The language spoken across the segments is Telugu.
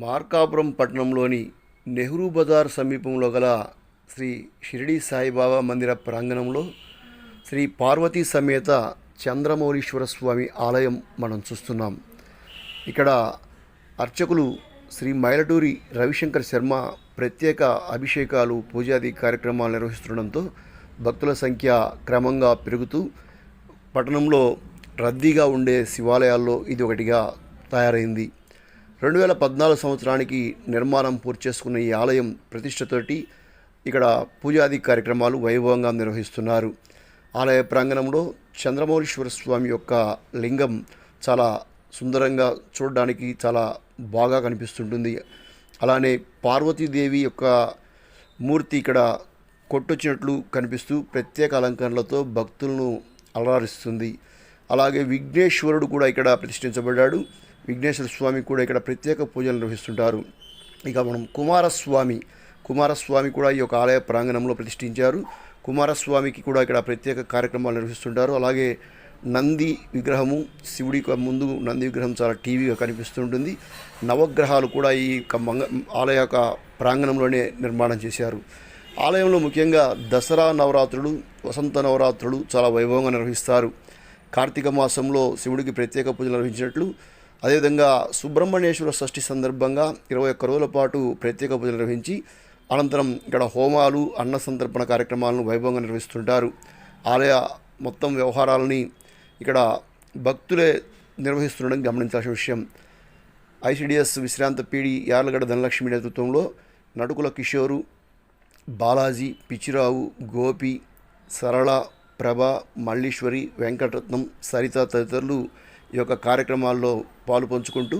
మార్కాపురం పట్టణంలోని నెహ్రూ బజార్ సమీపంలో గల శ్రీ షిరిడి సాయిబాబా మందిర ప్రాంగణంలో శ్రీ పార్వతీ సమేత చంద్రమౌళీశ్వర స్వామి ఆలయం మనం చూస్తున్నాం. ఇక్కడ అర్చకులు శ్రీ మైలటూరి రవిశంకర్ శర్మ ప్రత్యేక అభిషేకాలు పూజాది కార్యక్రమాలు నిర్వహిస్తుండడంతో భక్తుల సంఖ్య క్రమంగా పెరుగుతూ పట్టణంలో రద్దీగా ఉండే శివాలయాల్లో ఇది ఒకటిగా తయారైంది. రెండు వేల పద్నాలుగు సంవత్సరానికి నిర్మాణం పూర్తి చేసుకున్న ఈ ఆలయం ప్రతిష్టతోటి ఇక్కడ పూజాది కార్యక్రమాలు వైభవంగా నిర్వహిస్తున్నారు. ఆలయ ప్రాంగణంలో చంద్రమౌళీశ్వర స్వామి యొక్క లింగం చాలా సుందరంగా చూడడానికి చాలా బాగా కనిపిస్తుంటుంది. అలానే పార్వతీదేవి యొక్క మూర్తి ఇక్కడ కొట్టొచ్చినట్లు కనిపిస్తూ ప్రత్యేక అలంకరణలతో భక్తులను అలరారిస్తుంది అలాగే విఘ్నేశ్వరుడు కూడా ఇక్కడ ప్రతిష్ఠించబడ్డాడు. విఘ్నేశ్వర స్వామి కూడా ఇక్కడ ప్రత్యేక పూజలు నిర్వహిస్తుంటారు. ఇక మనం కుమారస్వామి కుమారస్వామి కూడా ఈ యొక్క ఆలయ ప్రాంగణంలో ప్రతిష్ఠించారు. కుమారస్వామికి కూడా ఇక్కడ ప్రత్యేక కార్యక్రమాలు నిర్వహిస్తుంటారు. అలాగే నంది విగ్రహము శివుడి ముందు నంది విగ్రహం చాలా టీవీగా కనిపిస్తుంటుంది. నవగ్రహాలు కూడా ఈ యొక్క మంగ ఆలయ యొక్క ప్రాంగణంలోనే నిర్మాణం చేశారు. ఆలయంలో ముఖ్యంగా దసరా నవరాత్రులు వసంత నవరాత్రులు చాలా వైభవంగా నిర్వహిస్తారు. కార్తీక మాసంలో శివుడికి ప్రత్యేక పూజలు నిర్వహించినట్లు అదేవిధంగా సుబ్రహ్మణ్యేశ్వర షష్ఠి సందర్భంగా ఇరవై ఒక్క రోజుల పాటు ప్రత్యేక పూజలు నిర్వహించి అనంతరం ఇక్కడ హోమాలు అన్న సంతర్పణ కార్యక్రమాలను వైభవంగా నిర్వహిస్తుంటారు. ఆలయ మొత్తం వ్యవహారాలని ఇక్కడ భక్తులే నిర్వహిస్తుండడం గమనించాల్సిన విషయం. ఐసిడిఎస్ విశ్రాంత పీడి యార్లగడ్డ ధనలక్ష్మి నేతృత్వంలో నడుకుల కిషోరు బాలాజీ పిచ్చిరావు గోపి సరళ ప్రభ మల్లీశ్వరి వెంకటరత్నం సరిత తదితరులు ఈ యొక్క కార్యక్రమాల్లో పాలు పంచుకుంటూ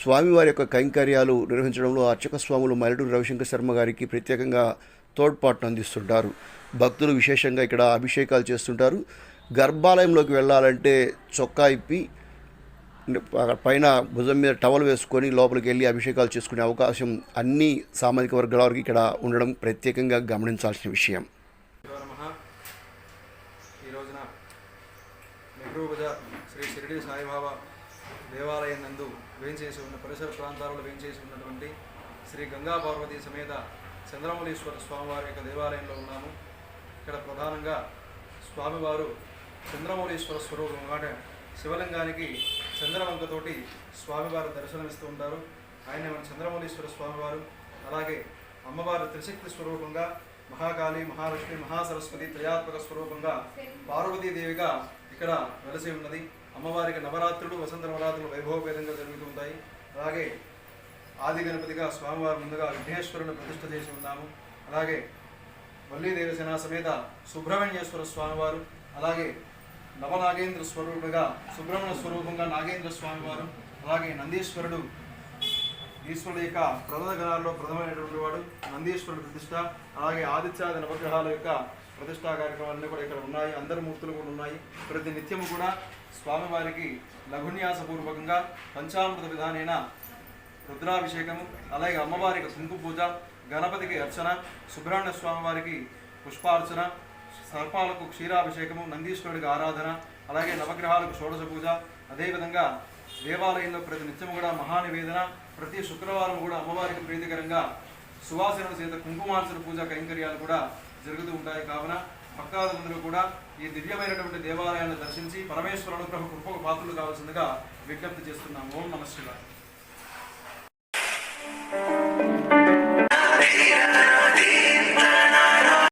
స్వామివారి యొక్క కైంకర్యాలు నిర్వహించడంలో అర్చక స్వాములు మైలటూరు రవిశంకర్ శర్మ గారికి ప్రత్యేకంగా తోడ్పాటును అందిస్తుంటారు. భక్తులు విశేషంగా ఇక్కడ అభిషేకాలు చేస్తుంటారు. గర్భాలయంలోకి వెళ్ళాలంటే చొక్కా ఇప్పి పైన భుజం మీద టవల్ వేసుకొని లోపలికి వెళ్ళి అభిషేకాలు చేసుకునే అవకాశం అన్ని సామాజిక వర్గాల వారికి ఇక్కడ ఉండడం ప్రత్యేకంగా గమనించాల్సిన విషయం. ఈ రోజున నెహ్రూ బజార్ శ్రీ షిరిడి సాయిబాబా దేవాలయం నందు వేంచేసి ఉన్న పరిసర ప్రాంతాలలో వేంచేసి ఉన్నటువంటి శ్రీ గంగా పార్వతి సమేత చంద్రమౌళీశ్వర స్వామివారి యొక్క దేవాలయంలో ఉన్నాము. ఇక్కడ ప్రధానంగా స్వామివారు చంద్రమౌళీశ్వర స్వరూపం అంటే శివలింగానికి చంద్రవంకతోటి స్వామివారు దర్శనమిస్తూ ఉంటారు. ఆయన మన చంద్రమౌళీశ్వర స్వామివారు. అలాగే అమ్మవారు త్రిశక్తి స్వరూపంగా మహాకాళి మహాలక్ష్మి మహాసరస్వతి త్రయాత్మక స్వరూపంగా పార్వతీదేవిగా ఇక్కడ వెలసి ఉన్నది. అమ్మవారికి నవరాత్రులు వసంత నవరాత్రులు వైభవపేతంగా జరుగుతూ ఉంటాయి. అలాగే ఆది గణపతిగా స్వామివారి ముందుగా విఘ్నేశ్వరుని ప్రతిష్ట చేసి ఉన్నాము. అలాగే వల్లీదేవి సేనా సమేత సుబ్రహ్మణ్యేశ్వర స్వామివారు అలాగే నవనాగేంద్ర స్వరూపుగా సుబ్రహ్మణ్య స్వరూపంగా నాగేంద్ర స్వామివారు అలాగే నందీశ్వరుడు ఈశ్వరుడు యొక్క ప్రథమ గణాల్లో ప్రథమైనటువంటి వాడు. నందీశ్వరుడు ప్రతిష్ట అలాగే ఆదిత్యాది నవగ్రహాల యొక్క ప్రతిష్టా కార్యక్రమాలన్నీ కూడా ఇక్కడ ఉన్నాయి. అందరి మూర్తులు కూడా ఉన్నాయి. ప్రతి నిత్యము కూడా స్వామివారికి లఘున్యాసపూర్వకంగా పంచామృత విధానైన రుద్రాభిషేకము అలాగే అమ్మవారికి కుంకుమ పూజ గణపతికి అర్చన సుబ్రహ్మణ్య స్వామివారికి పుష్పార్చన సర్పాలకు క్షీరాభిషేకము నందీశ్వరుడికి ఆరాధన అలాగే నవగ్రహాలకు షోడశ పూజ అదేవిధంగా దేవాలయంలో ప్రతి నిత్యం కూడా మహానివేదన ప్రతి శుక్రవారం కూడా అమ్మవారికి ప్రీతికరంగా సువాసన చేత కుంకుమార్చన పూజ కైంకర్యాలు కూడా జరుగుతూ ఉంటాయి. కావున భక్తాదులందరూ కూడా ఈ దివ్యమైనటువంటి దేవాలయాన్ని దర్శించి పరమేశ్వర అనుగ్రహ కృపకు పాత్రలు కావాల్సిందిగా విజ్ఞప్తి చేస్తున్నాం ఓం నమ శివాయ.